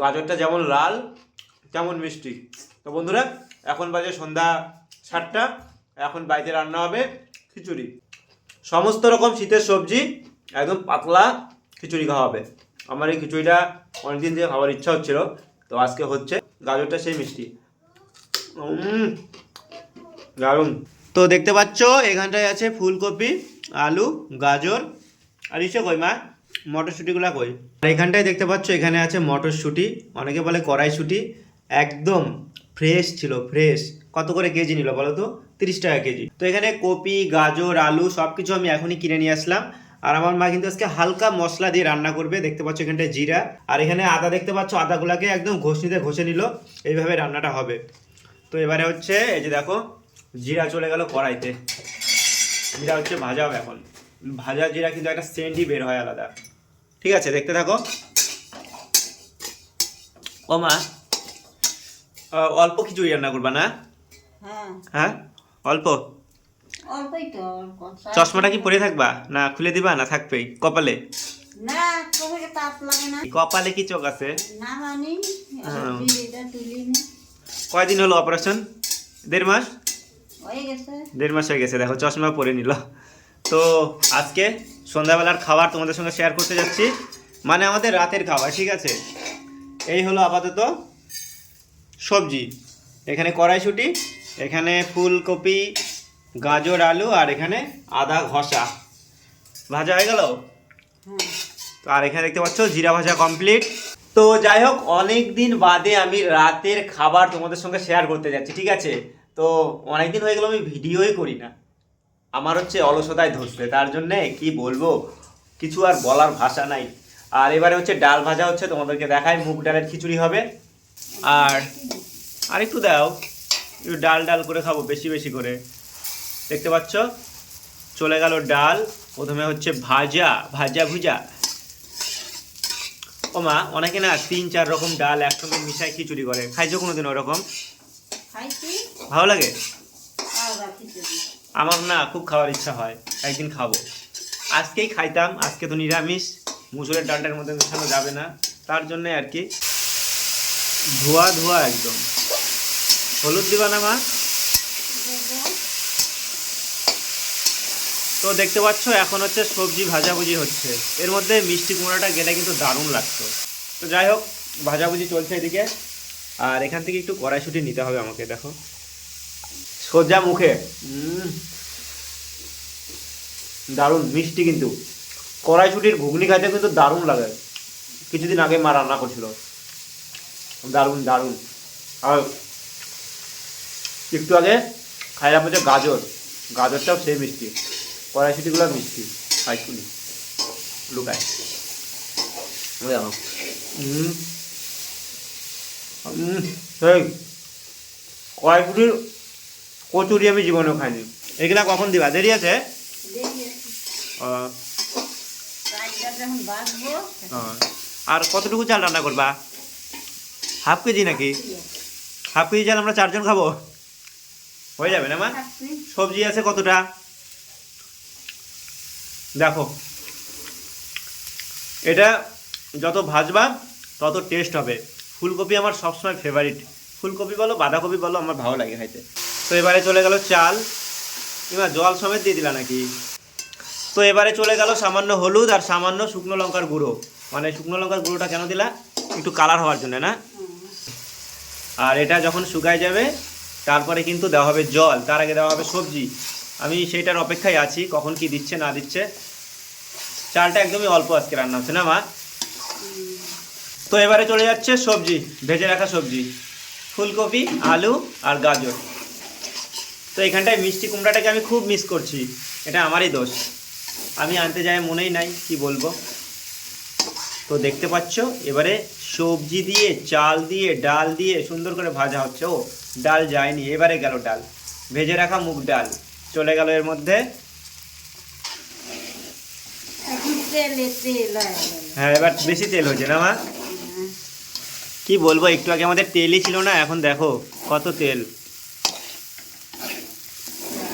গাজরটা যেমন লাল, তেমন মিষ্টি। তো বন্ধুরা, এখন বাজে সন্ধ্যা সাতটা, এখন বাড়িতে রান্না হবে খিচুড়ি। সমস্ত রকম শীতের সবজি, একদম পাতলা খিচুড়ি খাওয়া হবে। আমার এই খিচুড়িটা অনেকদিন থেকে খাওয়ার ইচ্ছা হচ্ছিল, তো আজকে হচ্ছে গাজরটা সেই মিষ্টি। দারুণ। তো দেখতে পাচ্ছ, এখানটায় আছে ফুলকপি, আলু, গাজর, আর ইসে কই, মা? মটরশুঁটিগুলা কই? আর এখানটায় দেখতে পাচ্ছ, এখানে আছে মটরশুঁটি, অনেকে বলে কড়াইশুঁটি। একদম ফ্রেশ ছিল ফ্রেশ কত করে কেজি নিল বলো তো? তিরিশ টাকা কেজি। তো এখানে কপি, গাজর, আলু সব কিছু আমি এখনই কিনে নিয়ে আসলাম। আর আমার মা কিন্তু আজকে হালকা মশলা দিয়ে রান্না করবে। দেখতে পাচ্ছ এখানটায় জিরা। আর এখানে আদা দেখতে পাচ্ছ, আদাগুলাকে একদম ঘষনিতে ঘষে নিল। এইভাবে রান্নাটা হবে। তো এবারে হচ্ছে, এই যে দেখো, জিরা চলে গেল কড়াইতে। জিরা হচ্ছে ভাজা হবে এখন। ভাজা জিরা কিন্তু একটা সেন্টই বের হয় আলাদা। ঠিক আছে দেখতে থাকো। ও মা অল্প খিচুড়ি রান্না করবা না? হ্যাঁ। হ্যাঁ? অল্প? চশমাটা কি পরে থাকবা? না খুলে দিবা? না থাকবেই। কপালে? কপালে কি চোখ আছে? কয়দিন হলো অপারেশন? দেড় মাস? দেড় মাস হয়ে গেছে দেখো চশমা পরে নিল। তো আজকে সন্ধ্যাবেলার খাবার তোমাদের সঙ্গে শেয়ার করতে যাচ্ছি। মানে আমাদের রাতের খাবার, ঠিক আছে? এই হলো আপাতত সবজি। এখানে কড়াইশুঁটি, এখানে ফুলকপি, গাজর, আলু আর এখানে আদা ঘষা। ভাজা হয়ে গেল? তো আর এখানে দেখতে পাচ্ছ, জিরা ভাজা কমপ্লিট তো যাই হোক অনেক দিন বাদে আমি রাতের খাবার তোমাদের সঙ্গে শেয়ার করতে যাচ্ছি, ঠিক আছে? তো অনেক দিন হয়ে গেল, আমি ভিডিওই করি না। আমার হচ্ছে অলসতায় ধরছে তার জন্যে কি বলব? কিছু আর বলার ভাষা নাই। আর এবারে হচ্ছে ডাল ভাজা হচ্ছে তোমাদেরকে দেখায় মুগ ডালের খিচুড়ি হবে। আর আর একটু দাও একটু ডাল ডাল করে খাব বেশি বেশি করে। দেখতে পাচ্ছ? চলে গেল ডাল প্রথমে হচ্ছে ভাজা ভাজা ভুজা। ও মা অনেকে না তিন চার রকম ডাল একসঙ্গে মিশায় খিচুড়ি করে। খাইছো কোনোদিন ওরকম? ভালো লাগে? আমার না খুব খাওয়ার ইচ্ছা হয়, একদিন খাব। আজকেই খাইতাম, আজকে তো নিরামিষ, মুসুরের ডালটার মধ্যে মেশানো যাবে না, তার জন্যে আর কি। ধোয়া ধোয়া একদম। হলুদ দিবা না মা? তো দেখতে পাচ্ছ, এখন হচ্ছে সবজি ভাজাভুজি হচ্ছে। এর মধ্যে মিষ্টি কুমড়াটা গেলে কিন্তু দারুণ লাগতো। তো যাই হোক, ভাজাভুজি চলছে এদিকে। আর এখান থেকে একটু কড়াইশুটি নিতে হবে আমাকে, দেখো। সোজা মুখে। দারুণ, মিষ্টি কিন্তু। কড়াইশুটির ঘুগনি খাইতে কিন্তু দারুণ লাগে। কিছুদিন আগে মা রান্না করছিল। দারুণ দারুণ। আর একটু আগে খাইলাম হচ্ছে গাজর। গাজরটাও সেই মিষ্টি। কড়াইশুটিগুলো মিষ্টি খাইছুনি লুকায়। দেখো। হুম হুম কড়াইশুটির কচুরি আমি জীবনেও খাইনি। এগুলা কখন দিবা? দেরি আছে। আর কতটুকু চাল রান্না করবা? হাফ কেজি নাকি? হাফ কেজি চাল আমরা চারজন খাব? হয়ে যাবে না মা? সবজি আছে কতটা? দেখো। এটা যত ভাজবা তত টেস্ট হবে। ফুলকপি আমার সবসময় ফেভারিট ফুলকপি বলো বাঁধাকপি বলো আমার ভালো লাগে খাইতে। তো এবারে চলে গেল চাল। এবার জল সমেত দিয়ে দিলা নাকি? তো এবারে চলে গেল সামান্য হলুদ আর সামান্য শুকনো লঙ্কার গুঁড়ো। মানে শুকনো লঙ্কার গুঁড়োটা কেন দিলা? একটু কালার হওয়ার জন্য, না? আর এটা যখন শুকায় যাবে, তারপরে কিন্তু দেওয়া হবে জল। তার আগে দেওয়া হবে সবজি। আমি সেইটার অপেক্ষায় আছি, কখন কি দিচ্ছে, না দিচ্ছে। চালটা একদমই অল্প আজকে রান্না হচ্ছে, না মা? তো এবারে চলে যাচ্ছে সবজি, ভেজে রাখা সবজি। ফুলকপি, আলু আর গাজর। তো এখানটায় মিষ্টি কুমড়াটাকে আমি খুব মিস করছি। এটা আমারই দোষ। আমি আনতে যাই মনেই নাই কি বলব? তো দেখতে পাচ্ছ এবারে সবজি দিয়ে চাল দিয়ে ডাল দিয়ে সুন্দর করে ভাজা হচ্ছে। ও ডাল যায়নি এবারে গেল ডাল। ভেজে রাখা মুগ ডাল। চলে গেল এর মধ্যে। হয়ে। হ্যাঁ এবার বেশি তেল হয়েছে না মা? কি বলব একটু আগে আমাদের তেলই ছিল না এখন দেখো কত তেল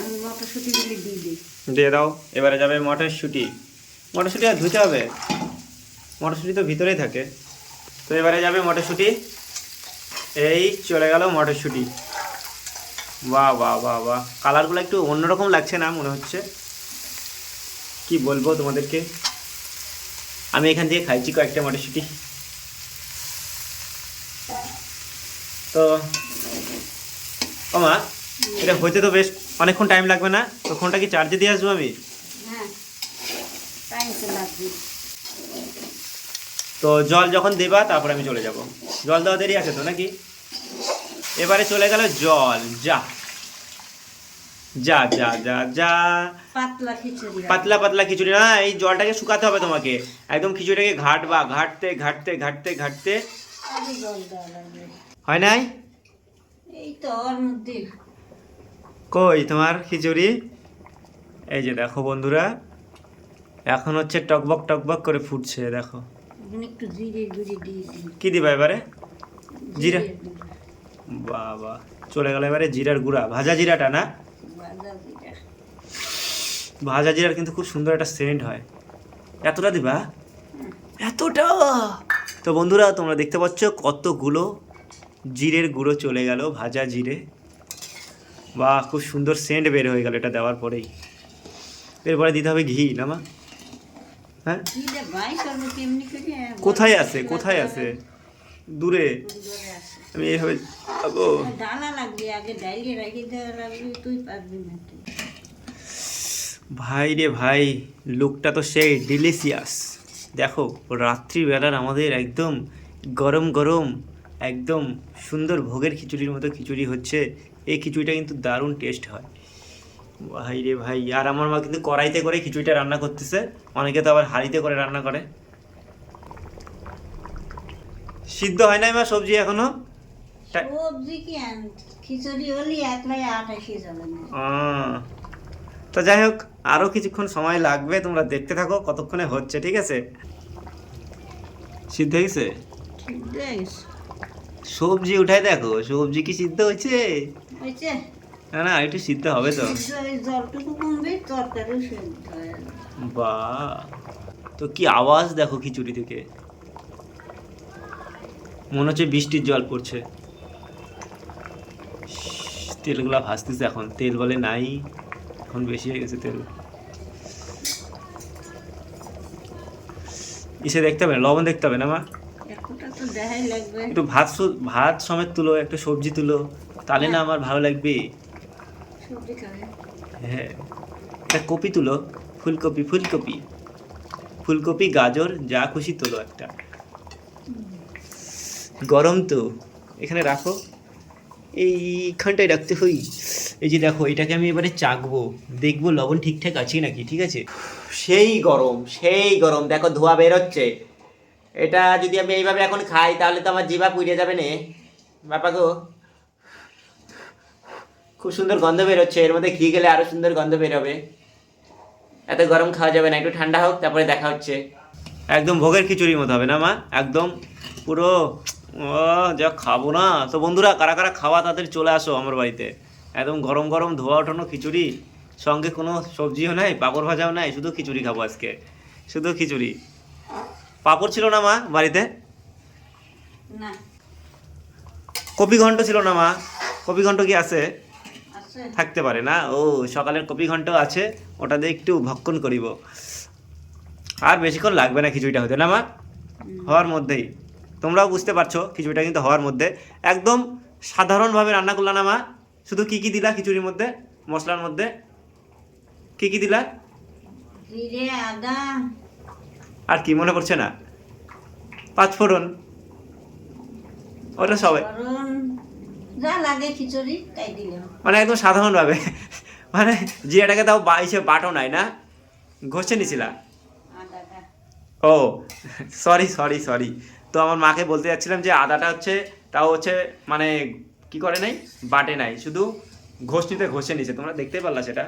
আমি মটরশুঁটিগুলি দিয়ে দিই দিয়ে দাও। এবারে যাবে মটরশুঁটি। মটরশুঁটি আর ধুতে হবে। মটরশুঁটি তো ভিতরেই থাকে। তো এবারে যাবে মটরশুঁটি। এই চলে গেল মটরশুঁটি। বাহ বাহ বাহ বাহ। কালারগুলো একটু অন্যরকম লাগছে না মনে হচ্ছে। কি বলব তোমাদেরকে? আমি এখান থেকে খাইছি কয়েকটা মটরশুঁটি। তো, ও মা, এটা হইতে তো বেশ অনেকক্ষণ টাইম লাগবে না? তো ফোনটা কি চার্জে দিয়ে আসব আমি? হ্যাঁ। তো জল যখন দেবা তারপরে আমি চলে যাব। জল দেওয়া দেরি আছে তো নাকি? এবারে চলে গেল জল। যা। যা যা যা যা। পাতলা খিচুড়ি। পাতলা পাতলা খিচুড়ি না এই জলটাকে শুকাতে হবে তোমাকে। একদম খিচুড়িটাকে ঘাটবা ঘাটতে ঘাটতে ঘাটতে ঘাটতে। হয় নাই? এই তো ওর মধ্যে কই তোমার খিচুড়ি? এই যে দেখো বন্ধুরা এখন হচ্ছে টকবক টকবক করে ফুটছে দেখো। কি দিবা এবারে? জিরা? বাবা চলে গেল এবারে জিরার গুঁড়া। ভাজা জিরাটা না? ভাজা জিরার কিন্তু খুব সুন্দর একটা সেন্ট হয়। এতটা দিবা? এতটা? তো বন্ধুরা তোমরা দেখতে পাচ্ছ কতগুলো জিরের গুঁড়ো চলে গেল ভাজা জিরে। বাহ খুব সুন্দর সেন্ট বের হয়ে গেল এটা দেওয়ার পরেই। এরপরে দিতে হবে ঘি না মা? হ্যাঁ? করে কোথায় আছে? কোথায় আছে? দূরে। আমি এইভাবে যাব। তুই ভাই রে ভাই লুকটা তো সেই ডিলিশিয়াস দেখো রাত্রিবেলার আমাদের একদম গরম গরম একদম সুন্দর ভোগের খিচুড়ির মতো খিচুড়ি হচ্ছে। এই খিচুড়িটা কিন্তু দারুণ টেস্ট হয়। ভাই রে ভাই আর আমার মা কিন্তু কড়াইতে করে খিচুড়িটা রান্না করতেছে। অনেকে তো আবার হাঁড়িতে করে রান্না করে। সিদ্ধ হয় নাই মা সবজি এখনও? সবজি কি খিচুড়ি হলি একলাই আটা যাবে আহ, তো যাই হোক আরও কিছুক্ষণ সময় লাগবে তোমরা দেখতে থাকো কতক্ষণে হচ্ছে ঠিক আছে? সিদ্ধ হয়েছে? সবজি উঠাই দেখো সবজি কি সিদ্ধ হয়েছে? হয়েছে? না না একটু সিদ্ধ হবে তো। জলটুকু কমবে তরকারিও সেদ্ধ হয়ে বা তো কি আওয়াজ দেখো খিচুড়ি থেকে। মনে হচ্ছে বৃষ্টির জল পড়ছে। তেলগুলা ভাসতেছে এখন। তেল বলে নাই এখন বেশি হয়ে গেছে তেল। ইসে দেখতে হবে লবণ দেখতে হবে না মা? একটু ভাত ভাত সমেত তুলো একটু সবজি তুলো। তাহলে না আমার ভালো লাগবে? হ্যাঁ। একটা কপি তুলো ফুলকপি ফুলকপি। ফুলকপি গাজর যা খুশি তোলো একটা। গরম তো এখানে রাখো। এইখানটায় রাখতে হই। এই যে দেখো এটাকে আমি এবারে চাকবো। দেখব লবণ ঠিকঠাক আছে নাকি ঠিক আছে? সেই গরম সেই গরম। দেখো ধোয়া বেরোচ্ছে। এটা যদি আমি এইভাবে এখন খাই তাহলে তো আমার জিভা পুড়ে যাবে নে। বাপা গো। খুব সুন্দর গন্ধ বেরোচ্ছে। এর মধ্যে ঘি গেলে আরও সুন্দর গন্ধ বেরোবে। এত গরম খাওয়া যাবে না একটু ঠান্ডা হোক তারপরে দেখা হচ্ছে। একদম ভোগের খিচুড়ির মতো হবে না মা? একদম পুরো ও যা খাব না। তো বন্ধুরা কারা কারা খাওয়া তাদের চলে আসো আমার বাড়িতে। একদম গরম গরম ধোয়া ওঠানো খিচুড়ি সঙ্গে কোনো সবজিও নাই পাঁপড় ভাজাও নাই শুধু খিচুড়ি খাব আজকে। শুধু খিচুড়ি। পাঁপড় ছিল না মা বাড়িতে? না। কপি ঘন্ট ছিল না মা? কপি ঘন্ট কি আছে আছে? থাকতে পারে না। ও সকালের কপি ঘন্ট আছে ওটা দিয়ে একটু ভক্ষণ করিব। আর বেশিক্ষণ লাগবে না খিচুড়িটা হতে না মা? হওয়ার মধ্যেই। তোমরাও বুঝতে পারছ খিচুড়িটা কিন্তু হওয়ার মধ্যে। একদম সাধারণভাবে রান্না করলা না মা? শুধু কি কি দিলা খিচুড়ির মধ্যে মশলার মধ্যে? কি কি দিলা? জিরে আদা। আর কি মনে পড়ছে না? পাঁচ ফোড়ন ওটা সবাই যা লাগে খিচুড়ি তাই দিলাম। মানে একদম সাধারণভাবে। মানে জিরাটাকে তাও বাইশে বাটো নাই না? ঘষে নিছিলা? ও সরি সরি সরি তো আমার মাকে বলতে যাচ্ছিলাম যে আদাটা হচ্ছে তাও হচ্ছে মানে কি করে নাই? বাটে নাই। শুধু ঘষনিতে ঘষে নিছে। তোমরা দেখতেই পারলা সেটা?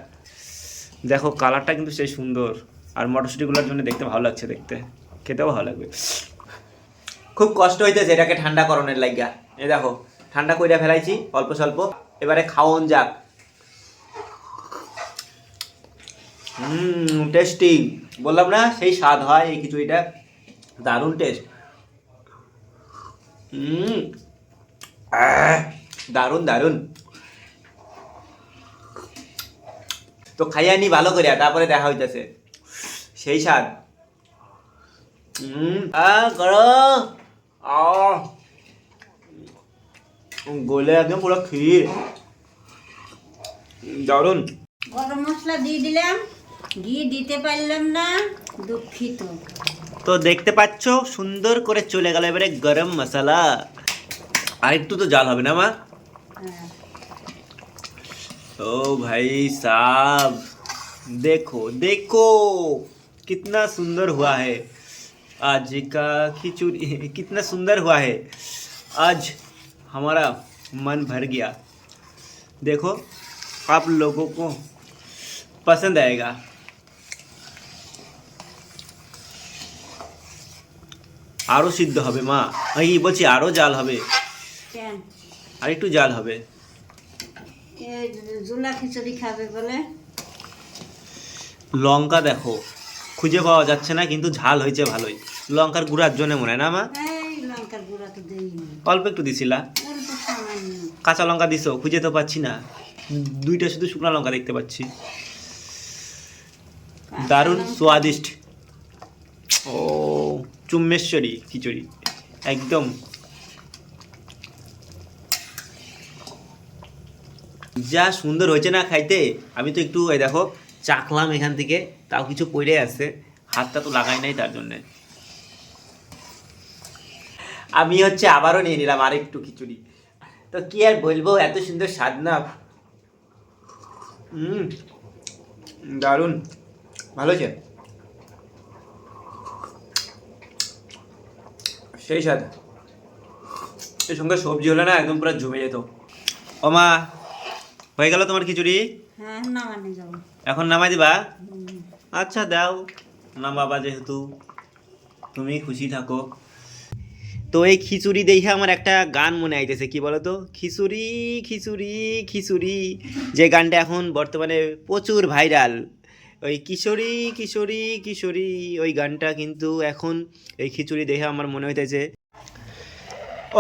দেখো কালারটা কিন্তু সেই সুন্দর। আর মটরশুঁটিগুলোর জন্য দেখতে ভালো লাগছে দেখতে। খেতেও ভালো লাগবে। খুব কষ্ট হইতেছে এটাকে ঠান্ডা করণের লাগিয়া এই দেখো ঠান্ডা কইরা ফেলাইছি, অল্প স্বল্প। এবারে খাওয়ন যাক। হুম টেস্টি বললাম না, সেই স্বাদ হয় এই খিচুড়িটা। দারুণ টেস্ট হুম। দারুণ দারুণ। তো খাইয়া নি ভালো করিয়া, তারপরে দেখা হইতেছে। সেই স্বাদ। হুম আ করো আ গোলে একদম পুরো ক্ষীর দারুণ গরম মশলা দিয়ে দিলাম ঘি দিতে পারলাম না দুঃখিত তো দেখতে পাচ্ছ সুন্দর করে চলে গেল এবারে গরম মশলা আর একটু তো জাল হবে না মা হ্যাঁ ओ भाई साहब देखो देखो कितना सुंदर हुआ है आज का खिचड़ी कितना सुंदर हुआ है आज हमारा मन भर गया देखो आप लोगों को पसंद आएगा আরও সিদ্ধ হবে মা এই বলছি আরও জাল হবে কেন আর একটু জাল হবে এই জুলা খিচুড়ি খাবে বলে লঙ্কা দেখো খুঁজে পাওয়া যাচ্ছে না কিন্তু ঝাল হয়েছে ভালোই লঙ্কার গুঁড়ার জন্য মনে হয় না মা এই লঙ্কার গুঁড়া তো দেইনি অল্প একটু দিছিলা অল্প সামান্য কাঁচা লঙ্কা দিছো খুঁজে তো পাচ্ছি না। দুইটা শুধু শুকনো লঙ্কা দেখতে পাচ্ছি। দারুণ স্বাদিষ্ট। ও চুম্মেশ্বরী খিচুড়ি একদম। যা সুন্দর হয়েছে না খাইতে আমি তো একটু এই দেখো চাকলাম এখান থেকে তাও কিছু পড়ে আছে হাতটা তো লাগাই নাই তার জন্যে। আমি হচ্ছে আবারও নিয়ে নিলাম আরেকটু খিচুড়ি। তো কি আর বলব এত সুন্দর স্বাদ না। হুম দারুণ। ভালো হয়েছে? সেই স্বাদ। এর সঙ্গে সবজি হলে না একদম পুরো জমে যেত। ও মা হয়ে গেল তোমার খিচুড়ি? হ্যাঁ এখন নামাই দিবা? আচ্ছা দাও। না বাবা যেহেতু। তুমি খুশি থাকো। তো এই খিচুড়ি দেখে আমার একটা গান মনে আইতেছে কি বলো তো খিচুড়ি খিচুড়ি খিচুড়ি। যে গানটা এখন বর্তমানে প্রচুর ভাইরাল। ওই কিশোরী কিশোরী কিশোরী ওই গানটা কিন্তু এখন এই খিচুড়ি দেখে আমার মনে হইতেছে।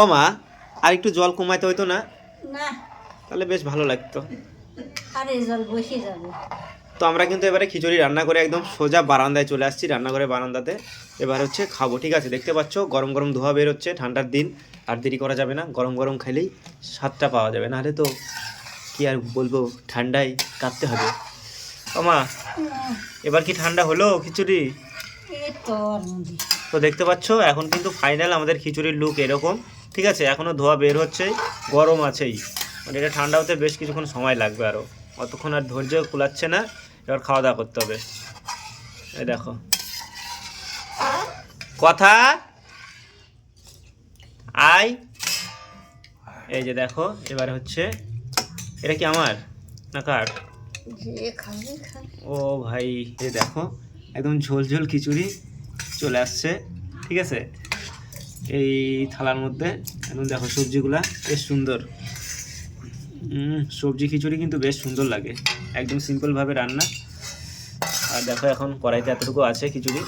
ও মা আর একটু জল কমাইতে হইতো না? না। তাহলে বেশ ভালো লাগতো। আরে জল বসে যাবে। তো আমরা কিন্তু এবারে খিচুড়ি রান্না করে একদম সোজা বারান্দায় চলে আসছি রান্নাঘরে বারান্দাতে। এবার হচ্ছে খাব ঠিক আছে? দেখতে পাচ্ছ গরম গরম ধোয়া বের হচ্ছে ঠান্ডার দিন আর দেরি করা যাবে না। গরম গরম খেলেই স্বাদটা পাওয়া যাবে। নাহলে তো কি আর বলব ঠান্ডায় কাঁদতে হবে। ওমা এবার কি ঠান্ডা হলো খিচুড়ি? তো তো দেখতে পাচ্ছ এখন কিন্তু ফাইনাল আমাদের খিচুড়ির লুক এরকম ঠিক আছে? এখনও ধোয়া বের হচ্ছে গরম আছেই। মানে এটা ঠান্ডা হতে বেশ কিছুক্ষণ সময় লাগবে আরও অতক্ষণ আর ধৈর্য কুলাচ্ছে না এবার খাওয়া দাওয়া করতে হবে। এই দেখো। কথা? আই? এই যে দেখো এবার হচ্ছে এটা কি আমার না কার? ও ভাই এই দেখো একদম ঝোল ঝোল খিচুড়ি চলে আসছে ঠিক আছে? এই থালার মধ্যে একদম দেখো সবজিগুলা বেশ সুন্দর। সবজি খিচুড়ি কিন্তু বেশ সুন্দর লাগে। একদম সিম্পলভাবে রান্না। আর দেখো এখন কড়াইতে এতটুকু আছে খিচুড়ি।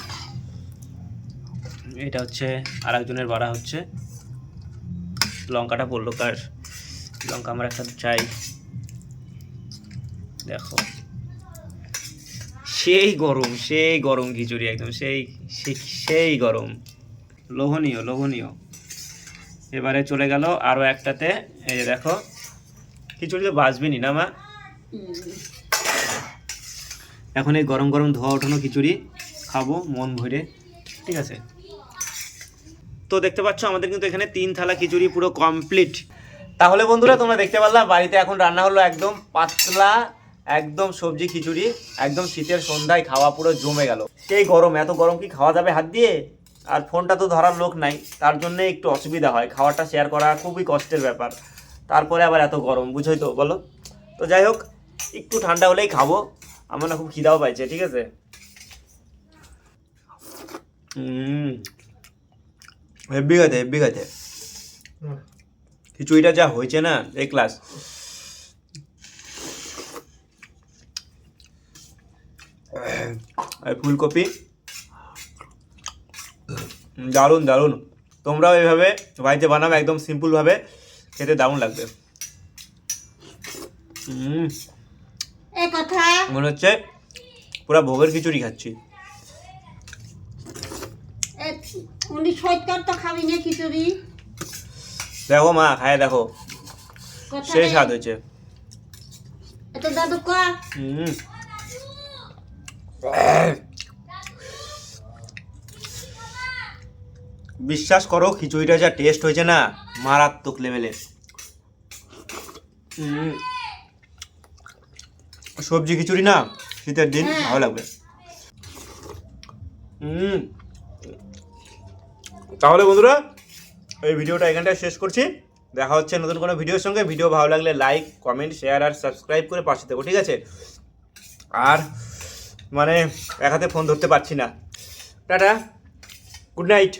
এটা হচ্ছে আর একজনের বাড়া হচ্ছে। লঙ্কাটা পড়ল কার? লঙ্কা আমার একটা চাই। দেখো। সেই গরম সেই গরম খিচুড়ি একদম, সেই, সেই- গরম। লোভনীয় লোভনীয়। এবারে চলে গেল আরও একটাতে। এই যে দেখো। খিচুড়ি তো বাজবেনি না, মা? এখন এই গরম গরম ধোয়া ওঠানো খিচুড়ি খাব, মন ভরে। ঠিক আছে? তো দেখতে পাচ্ছ, আমাদের কিন্তু এখানে তিন থালা খিচুড়ি পুরো কমপ্লিট তাহলে বন্ধুরা, তোমরা দেখতে পারলাম বাড়িতে এখন রান্না হলো একদম পাতলা, একদম সবজি খিচুড়ি, একদম শীতের সন্ধ্যায় খাওয়া পুরো জমে গেল। সেই গরম, এত গরম কি খাওয়া যাবে হাত দিয়ে? আর ফোনটা তো ধরার লোক নাই, তার জন্য একটু অসুবিধা হয়, খাওয়াটা শেয়ার করা খুবই কষ্টের ব্যাপার। তারপরে আবার এত গরম বুঝোই তো বলো। তো যাই হোক একটু ঠান্ডা হলেই খাব। আমার না খুব খিদাও পাইছে ঠিক আছে? হুম হেভি খাতে হেভি খাতে। খিচুড়িটা যা হয়েছে না এই ক্লাস আর ফুলকপি। দারুণ দারুণ। তোমরাও এইভাবে বাড়িতে বানাবে একদম সিম্পলভাবে খেতে দারুণ লাগবে। মনে হচ্ছে পুরো ভোগের খিচুড়ি খাচ্ছি। এ, উনি তো খাবি না খিচুড়ি। দেখো মা খায় দেখো। সেই স্বাদ হয়েছে। দাদু কা। হুম। বিশ্বাস করো খিচুড়িটা যা টেস্ট হয়েছে না মারাত্মক লেভেলের সবজি খিচুড়ি না শীতের দিন হ্যাঁ। ভালো লাগবে। হুম তাহলে বন্ধুরা এই ভিডিওটা এখানটায় শেষ করছি। দেখা হচ্ছে নতুন কোনো ভিডিওর সঙ্গে। ভিডিও ভালো লাগলে লাইক কমেন্ট শেয়ার আর সাবস্ক্রাইব করে পাশে থেকো ঠিক আছে? আর মানে এক হাতে ফোন ধরতে পারছি না। Tata good night